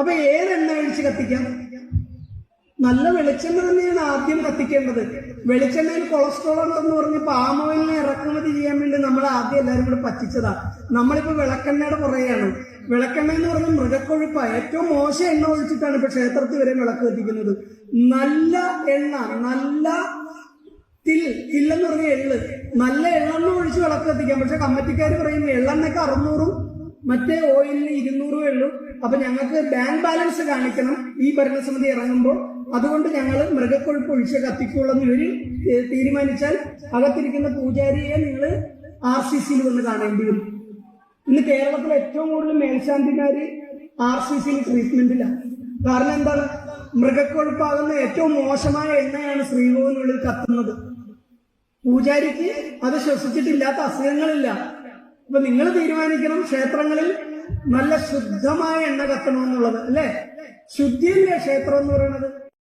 അപ്പൊ ഏതെണ്ണ ഒഴിച്ച് കത്തിക്കാം? നല്ല വെളിച്ചെണ്ണ തന്നെയാണ് ആദ്യം കത്തിക്കേണ്ടത്. വെളിച്ചെണ്ണയിൽ കൊളസ്ട്രോൾ ഉണ്ടെന്ന് പറഞ്ഞ് പാം ഓയിലിനെ ഇറക്കുമതി ചെയ്യാൻ വേണ്ടി നമ്മൾ ആദ്യം എല്ലാവരും കൂടെ പച്ചിച്ചതാ നമ്മളിപ്പോ വിളക്കെണ്ണയുടെ പുറകെയാണ്. വിളക്കെണ്ണ എന്ന് പറഞ്ഞാൽ മൃഗക്കൊഴുപ്പ. ഏറ്റവും മോശം എണ്ണ ഒഴിച്ചിട്ടാണ് ഇപ്പൊ ക്ഷേത്രത്തിൽ വരെ വിളക്ക് കത്തിക്കുന്നത്. നല്ല എണ്ണ നല്ല തിൽ തില്ലെന്ന് പറഞ്ഞ എള്ള്. നല്ല എള്ളെണ്ണ ഒഴിച്ച് വിളക്ക് കത്തിക്കാം. പക്ഷെ കമ്മറ്റിക്കാർ പറയും എള്ളെണ്ണയ്ക്ക് അറുന്നൂറും മറ്റേ ഓയിലിന് രൂപ ഉള്ളൂ അപ്പൊ ഞങ്ങൾക്ക് ബാങ്ക് ബാലൻസ് കാണിക്കണം. ഈ ഭരണസമിതി ഇറങ്ങുമ്പോൾ. അതുകൊണ്ട് ഞങ്ങൾ മൃഗക്കൊഴുപ്പ് ഒഴിച്ച് കത്തിക്കുള്ളൂ എന്ന് ഇവർ തീരുമാനിച്ചാൽ അകത്തിരിക്കുന്ന പൂജാരിയെ നിങ്ങൾ ആർ സി സിയിൽ വന്ന് കാണേണ്ടി വരും. ഇന്ന് കേരളത്തിൽ ഏറ്റവും കൂടുതൽ മേൽശാന്തിമാര് ആർ സി സിയിൽ ട്രീറ്റ്മെന്റിലാണ് കാരണം എന്താണ്? മൃഗക്കൊഴുപ്പാകുന്ന ഏറ്റവും മോശമായ എണ്ണയാണ് ശ്രീകോവിനുള്ളിൽ കത്തുന്നത്. പൂജാരിക്ക് അത് ശ്വസിച്ചിട്ടില്ലാത്ത അസുഖങ്ങളില്ല. അപ്പൊ നിങ്ങൾ തീരുമാനിക്കണം ക്ഷേത്രങ്ങളിൽ നല്ല ശുദ്ധമായ എണ്ണ കത്തണമെന്നുള്ളത് അല്ലേ? ശുദ്ധിയല്ലേ ക്ഷേത്രം എന്ന് പറയുന്നത്?